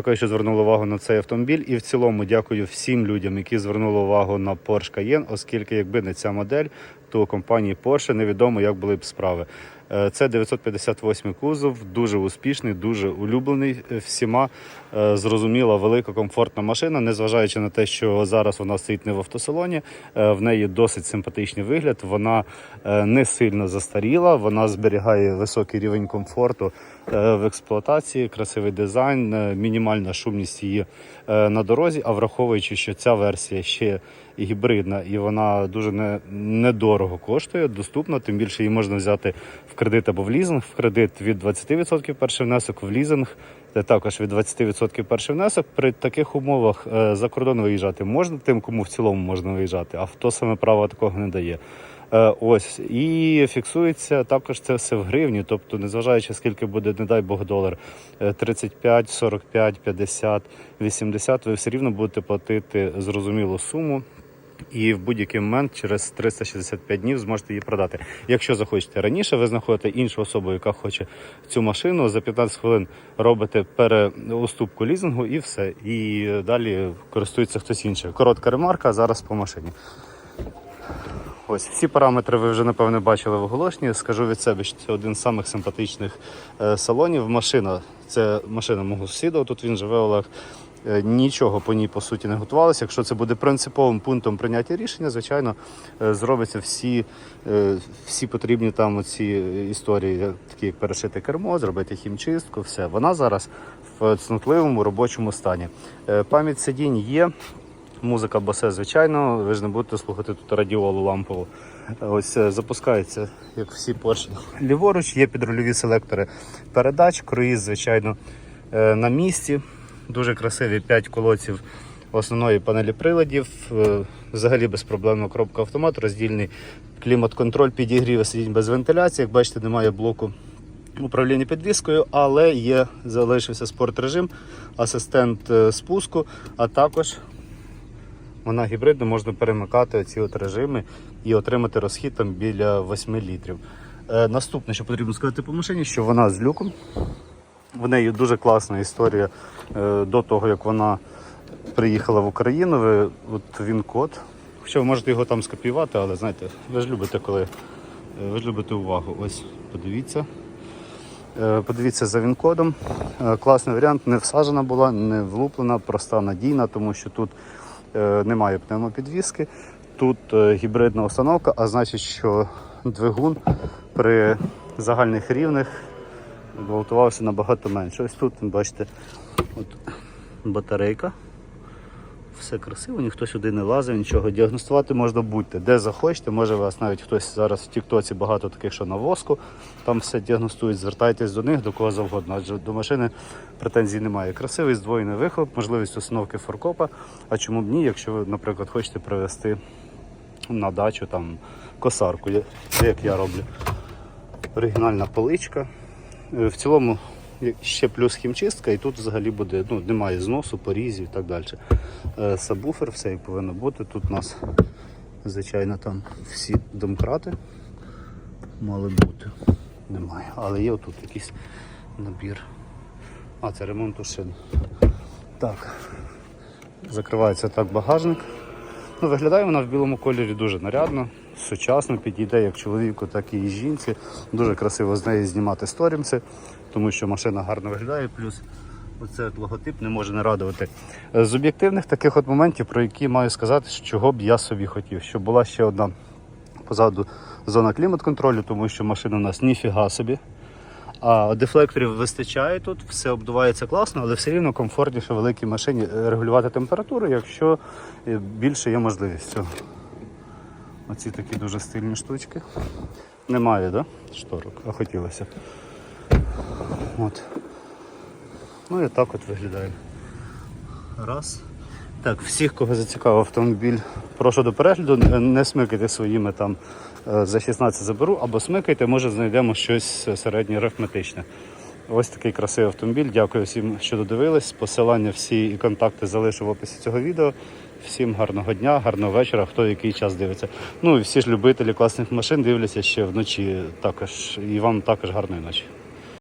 Дякую, що звернули увагу на цей автомобіль. І в цілому дякую всім людям, які звернули увагу на Porsche Cayenne, оскільки якби не ця модель, то компанії Porsche невідомо, як були б справи. Е, Це 958 кузов, дуже успішний, дуже улюблений е, всіма. Е, Зрозуміла, велика комфортна машина, незважаючи на те, що зараз вона стоїть не в автосалоні. В неї досить симпатичний вигляд. Вона не сильно застаріла, вона зберігає високий рівень комфорту в експлуатації, красивий дизайн, е, мінімальна шумність її е, на дорозі. А враховуючи, що ця версія ще гібридна, і вона дуже не, недорого коштує, доступна. Тим більше її можна взяти в кредит або в лізинг. В кредит від 20% перший внесок, в лізинг також від 20% перший внесок. При таких умовах е, за кордон виїжджати можна, тим, кому в цілому можна виїжджати, авто саме право такого не дає. Е, Ось і фіксується також це все в гривні, тобто, незважаючи скільки буде, не дай Бог, долар е, 35, 45, 50, 80, ви все рівно будете платити зрозумілу суму. І в будь-який момент через 365 днів зможете її продати. Якщо захочете раніше, ви знаходите іншу особу, яка хоче цю машину. За 15 хвилин робите переуступку лізингу і все. І далі користується хтось інший. Коротка ремарка зараз по машині. Ось всі параметри ви вже напевне бачили в оголошенні. Скажу від себе, що це один з самих симпатичних е, салонів. Машина це машина мого сусіда. Тут він живе Олег. Е, Нічого по ній по суті не готувалося. Якщо це буде принциповим пунктом прийняття рішення, звичайно, е, зробиться всі, всі потрібні там оці історії, такі як перешити кермо, зробити хімчистку, все. Вона зараз в цнутливому робочому стані. Пам'ять сидінь є. Музика басе, звичайно, ви ж не будете слухати тут радіолу лампову. Ось е, запускається, як всі Porsche. Ліворуч є підрульові селектори передач, круїз, звичайно, е, на місці. Дуже красиві 5 колодців основної панелі приладів. Е, Взагалі безпроблемна коробка автомат, роздільний клімат-контроль, підігрів сидінь без вентиляції. Як бачите, немає блоку управління підвіскою, але є залишився спорт режим, асистент спуску, а також вона гібридна, можна перемикати ці от режими і отримати розхід там біля 8 літрів. Е, наступне, що потрібно сказати по машині, що вона з люком. В неї дуже класна історія е, до того, як вона приїхала в Україну. Ви, от він код. Хоча ви можете його там скопіювати, але знаєте, ви ж любите, коли е, ви ж любите увагу. Ось, подивіться. Е, Подивіться за він-кодом. Е, Класний варіант, не всаджена була, не влуплена, проста, надійна, тому що тут немає пневмопідвіски, тут е, гібридна установка, а значить, що двигун при загальних рівнях гвалтувався набагато менше. Ось тут, бачите, от батарейка. Все красиво, ніхто сюди не лазив, нічого. Діагностувати можна будь-де, де захочете. Може вас навіть хтось зараз в Тіктоці багато таких, що на воску. Там все діагностують, звертайтесь до них, до кого завгодно. Адже до машини претензій немає. Красивий здвоєний вихлоп, можливість установки форкопа. А чому б ні, якщо ви, наприклад, хочете привезти на дачу там косарку, як я роблю. Оригінальна поличка. Е, В цілому ще плюс хімчистка, і тут взагалі буде, ну, немає зносу, порізів і так далі. Е, Сабвуфер, все як повинно бути. Тут у нас, звичайно, там всі домкрати мали бути. Немає. Але є отут якийсь набір. А, це ремонт шин. Так. Закривається так багажник. Ну, виглядає вона в білому кольорі дуже нарядно, сучасно, підійде як чоловіку, так і жінці. Дуже красиво з неї знімати сторімси, тому що машина гарно виглядає, плюс оцей от логотип не може не радувати. Е, З об'єктивних таких от моментів, про які маю сказати, чого б я собі хотів, щоб була ще одна позаду зона клімат-контролю, тому що машина у нас ніфіга собі. А дефлекторів вистачає тут, все обдувається класно, але все рівно комфортніше великій машині регулювати температуру, якщо е, більше є можливість цього. Оці такі дуже стильні штучки. Немає, да? Шторок, а хотілося. От. Ну і так от виглядає. Раз. Так, всіх, кого зацікавив автомобіль, прошу до перегляду, не- смикайте своїми там е, за 16 заберу, або смикайте, може знайдемо щось середнє арифметичне. Ось такий красивий автомобіль. Дякую всім, що додивились. Посилання всі і контакти залишу в описі цього відео. Всім гарного дня, гарного вечора, хто який час дивиться. Ну і всі ж любителі класних машин дивляться ще вночі також. І вам також гарної ночі.